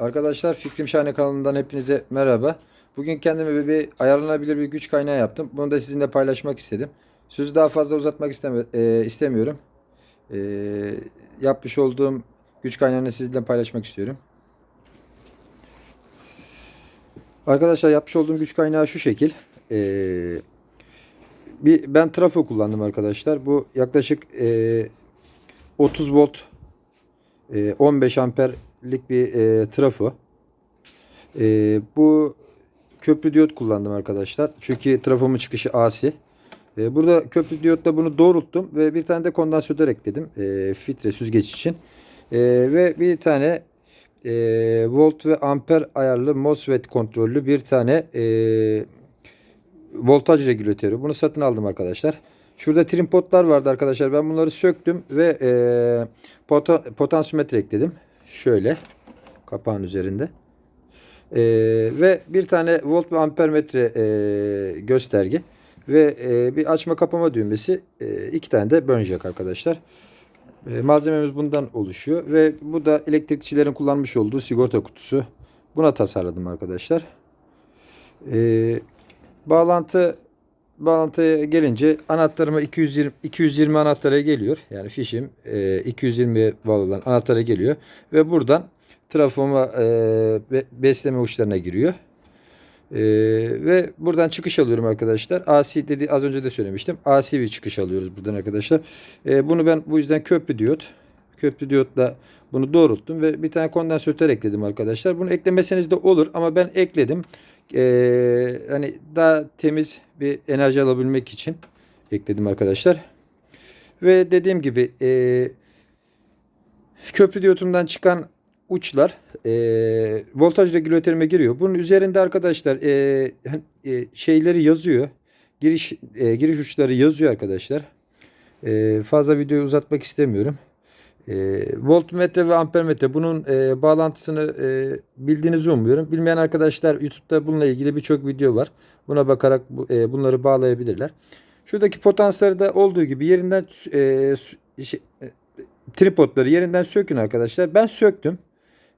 Arkadaşlar Fikrim Şahane kanalından hepinize merhaba. Bugün kendime bir ayarlanabilir bir güç kaynağı yaptım. Bunu da sizinle paylaşmak istedim. Sözü daha fazla uzatmak isteme, e, istemiyorum. E, yapmış olduğum güç kaynağını sizinle paylaşmak istiyorum. Arkadaşlar yapmış olduğum güç kaynağı şu şekil. E, bir ben trafo kullandım arkadaşlar. Bu yaklaşık e, 30 volt e, 15 amperlik bir e, trafo. E, bu köprü diyot kullandım arkadaşlar. Çünkü trafomun çıkışı AC. E, burada köprü diyotla bunu doğrulttum ve bir tane de kondansatör ekledim. E, filtre süzgeç için. E, ve bir tane e, volt ve amper ayarlı MOSFET kontrollü bir tane e, voltaj regülatörü. Bunu satın aldım arkadaşlar. Şurada trim potlar vardı arkadaşlar. Ben bunları söktüm ve e, pota, potansiyometre ekledim. Şöyle kapağın üzerinde. E, ve bir tane volt ve amper metre e, gösterge ve e, bir açma kapama düğmesi, e, iki tane de bönjak arkadaşlar. E, malzememiz bundan oluşuyor ve bu da elektrikçilerin kullanmış olduğu sigorta kutusu. Buna tasarladım arkadaşlar. E, bağlantı bağlantıya gelince anahtarıma 220 220 anahtara geliyor. Yani fişim e, 220 bağlı olan anahtara geliyor ve buradan trafoma e, be- besleme uçlarına giriyor. E, ve buradan çıkış alıyorum arkadaşlar. AC dedi az önce de söylemiştim. AC bir çıkış alıyoruz buradan arkadaşlar. E, bunu ben bu yüzden köprü diyot köprü diyotla bunu doğrulttum ve bir tane kondansatör ekledim arkadaşlar. Bunu eklemeseniz de olur ama ben ekledim. Ee, hani daha temiz bir enerji alabilmek için ekledim arkadaşlar. Ve dediğim gibi e, köprü diyotumdan çıkan uçlar e, voltaj regülatörüme giriyor. Bunun üzerinde arkadaşlar e, hani, e, şeyleri yazıyor. Giriş e, giriş uçları yazıyor arkadaşlar. E, fazla videoyu uzatmak istemiyorum. E, voltmetre ve ampermetre bunun e, bağlantısını e, bildiğinizi umuyorum. Bilmeyen arkadaşlar YouTube'da bununla ilgili birçok video var. Buna bakarak bu, e, bunları bağlayabilirler. Şuradaki potansları olduğu gibi yerinden e, şey, e, tripodları yerinden sökün arkadaşlar. Ben söktüm.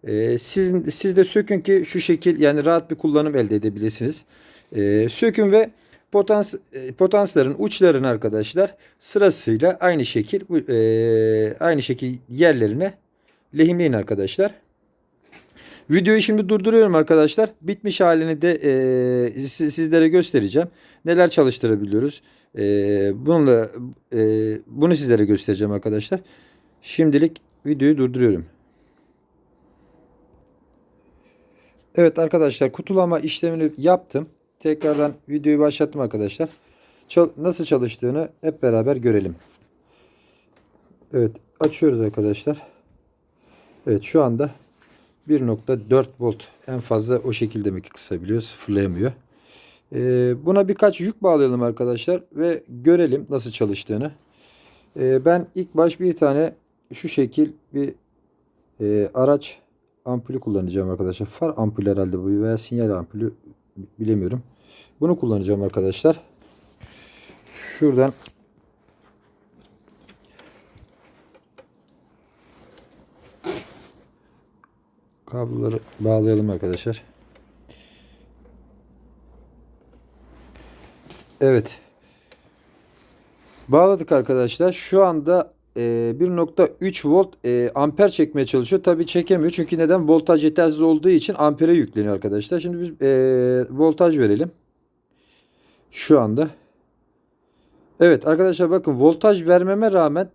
E, siz, siz de sökün ki şu şekil yani rahat bir kullanım elde edebilirsiniz. E, sökün ve potans e, potansların uçlarını arkadaşlar sırasıyla aynı şekil e, aynı şekil yerlerine lehimleyin arkadaşlar. Videoyu şimdi durduruyorum arkadaşlar. Bitmiş halini de e, siz- sizlere göstereceğim. Neler çalıştırabiliyoruz. E, bununla e, bunu sizlere göstereceğim arkadaşlar. Şimdilik videoyu durduruyorum. Evet arkadaşlar kutulama işlemini yaptım. Tekrardan videoyu başlattım arkadaşlar. Çal- nasıl çalıştığını hep beraber görelim. Evet açıyoruz arkadaşlar. Evet şu anda 1.4 volt en fazla o şekilde mi kısabiliyor sıfırlayamıyor. Ee, buna birkaç yük bağlayalım arkadaşlar ve görelim nasıl çalıştığını. Ee, ben ilk baş bir tane şu şekil bir e, araç ampulü kullanacağım arkadaşlar. Far ampulü herhalde bu veya sinyal ampulü bilemiyorum. Bunu kullanacağım arkadaşlar. Şuradan kabloları bağlayalım arkadaşlar. Evet. Bağladık arkadaşlar. Şu anda 1.3 volt e, amper çekmeye çalışıyor. Tabii çekemiyor. Çünkü neden? Voltaj yetersiz olduğu için ampere yükleniyor arkadaşlar. Şimdi biz e, voltaj verelim. Şu anda. Evet arkadaşlar bakın voltaj vermeme rağmen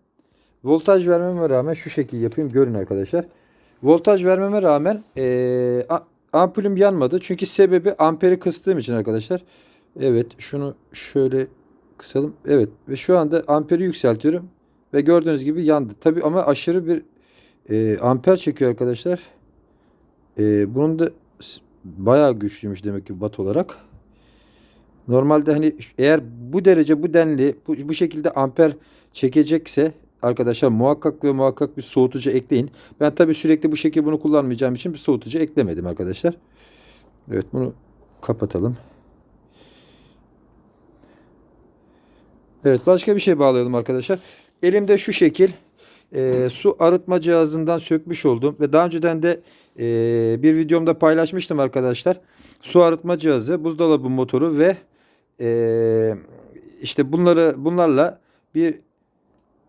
voltaj vermeme rağmen şu şekil yapayım. Görün arkadaşlar. Voltaj vermeme rağmen e, ampulüm yanmadı. Çünkü sebebi amperi kıstığım için arkadaşlar. Evet şunu şöyle kısalım. Evet ve şu anda amperi yükseltiyorum. Ve gördüğünüz gibi yandı. Tabi ama aşırı bir e, amper çekiyor arkadaşlar. E, bunun da bayağı güçlüymüş demek ki watt olarak. Normalde hani eğer bu derece bu denli bu, bu şekilde amper çekecekse arkadaşlar muhakkak ve muhakkak bir soğutucu ekleyin. Ben tabi sürekli bu şekilde bunu kullanmayacağım için bir soğutucu eklemedim arkadaşlar. Evet bunu kapatalım. Evet başka bir şey bağlayalım arkadaşlar. Elimde şu şekil e, su arıtma cihazından sökmüş oldum ve daha önceden de e, bir videomda paylaşmıştım arkadaşlar. Su arıtma cihazı, buzdolabı motoru ve e, işte bunları bunlarla bir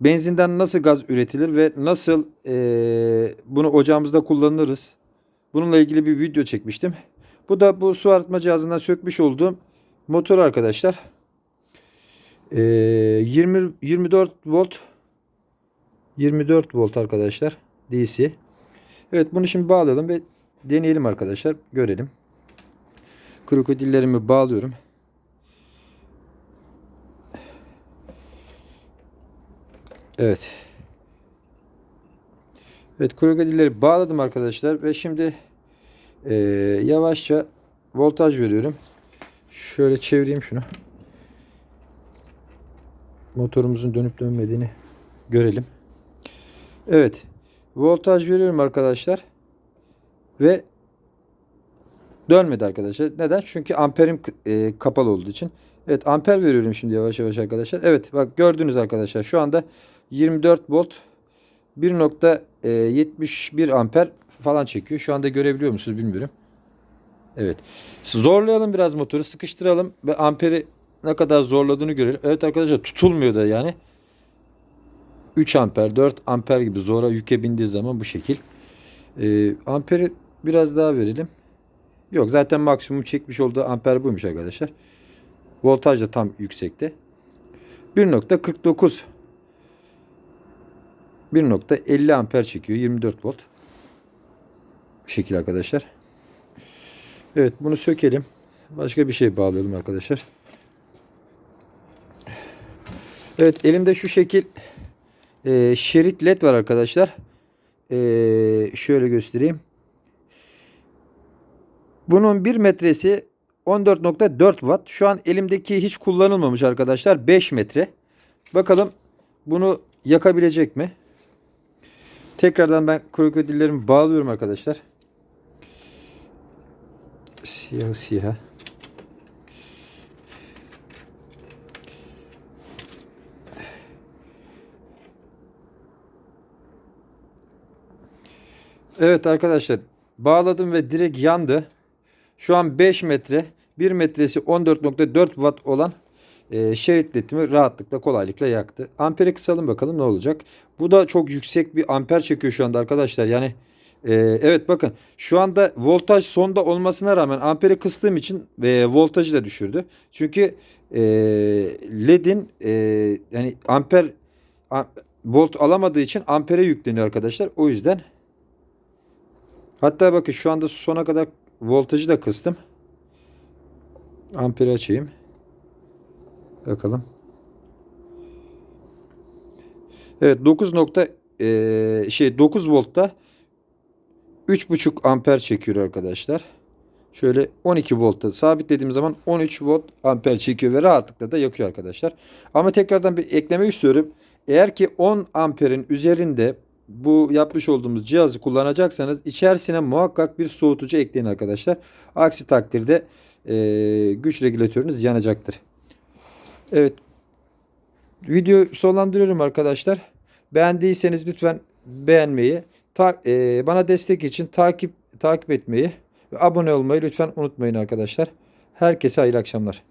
benzinden nasıl gaz üretilir ve nasıl e, bunu ocağımızda kullanırız. Bununla ilgili bir video çekmiştim. Bu da bu su arıtma cihazından sökmüş olduğum motor arkadaşlar. E, 20 24 volt 24 volt arkadaşlar DC. Evet bunu şimdi bağlayalım ve deneyelim arkadaşlar. Görelim. Krokodillerimi bağlıyorum. Evet. Evet krokodilleri bağladım arkadaşlar ve şimdi eee, yavaşça voltaj veriyorum. Şöyle çevireyim şunu. Motorumuzun dönüp dönmediğini görelim. Evet. Voltaj veriyorum arkadaşlar. Ve dönmedi arkadaşlar. Neden? Çünkü amperim e, kapalı olduğu için. Evet amper veriyorum şimdi yavaş yavaş arkadaşlar. Evet bak gördünüz arkadaşlar. Şu anda 24 volt 1.71 amper falan çekiyor. Şu anda görebiliyor musunuz bilmiyorum. Evet. Zorlayalım biraz motoru. Sıkıştıralım ve amperi ne kadar zorladığını görelim. Evet arkadaşlar tutulmuyor da yani. 3 amper 4 amper gibi zora yüke bindiği zaman bu şekil. Ee, amperi biraz daha verelim. Yok zaten maksimum çekmiş olduğu amper buymuş arkadaşlar. Voltaj da tam yüksekte. 1.49 1.50 amper çekiyor. 24 volt. Bu şekil arkadaşlar. Evet bunu sökelim. Başka bir şey bağlayalım arkadaşlar. Evet elimde şu şekil e, şerit led var arkadaşlar. E, şöyle göstereyim. Bunun 1 metresi 14.4 watt. Şu an elimdeki hiç kullanılmamış arkadaşlar. 5 metre. Bakalım bunu yakabilecek mi? Tekrardan ben krokodillerimi bağlıyorum arkadaşlar. Siyah siyah. Evet arkadaşlar bağladım ve direkt yandı. Şu an 5 metre 1 metresi 14.4 watt olan e, şerit ledimi rahatlıkla kolaylıkla yaktı. Amperi kısalım bakalım ne olacak. Bu da çok yüksek bir amper çekiyor şu anda arkadaşlar. Yani e, evet bakın şu anda voltaj sonda olmasına rağmen amperi kıstığım için e, voltajı da düşürdü. Çünkü e, ledin e, yani amper a, volt alamadığı için ampere yükleniyor arkadaşlar. O yüzden hatta bakın şu anda sona kadar voltajı da kıstım. Amperi açayım. Bakalım. Evet 9 nokta eee, şey 9 voltta 3.5 amper çekiyor arkadaşlar. Şöyle 12 voltta sabitlediğim zaman 13 volt amper çekiyor ve rahatlıkla da yakıyor arkadaşlar. Ama tekrardan bir ekleme istiyorum. Eğer ki 10 amperin üzerinde bu yapmış olduğumuz cihazı kullanacaksanız içerisine muhakkak bir soğutucu ekleyin arkadaşlar. Aksi takdirde eee, güç regülatörünüz yanacaktır. Evet. Video sonlandırıyorum arkadaşlar. Beğendiyseniz lütfen beğenmeyi, ta, e, bana destek için takip takip etmeyi ve abone olmayı lütfen unutmayın arkadaşlar. Herkese hayırlı akşamlar.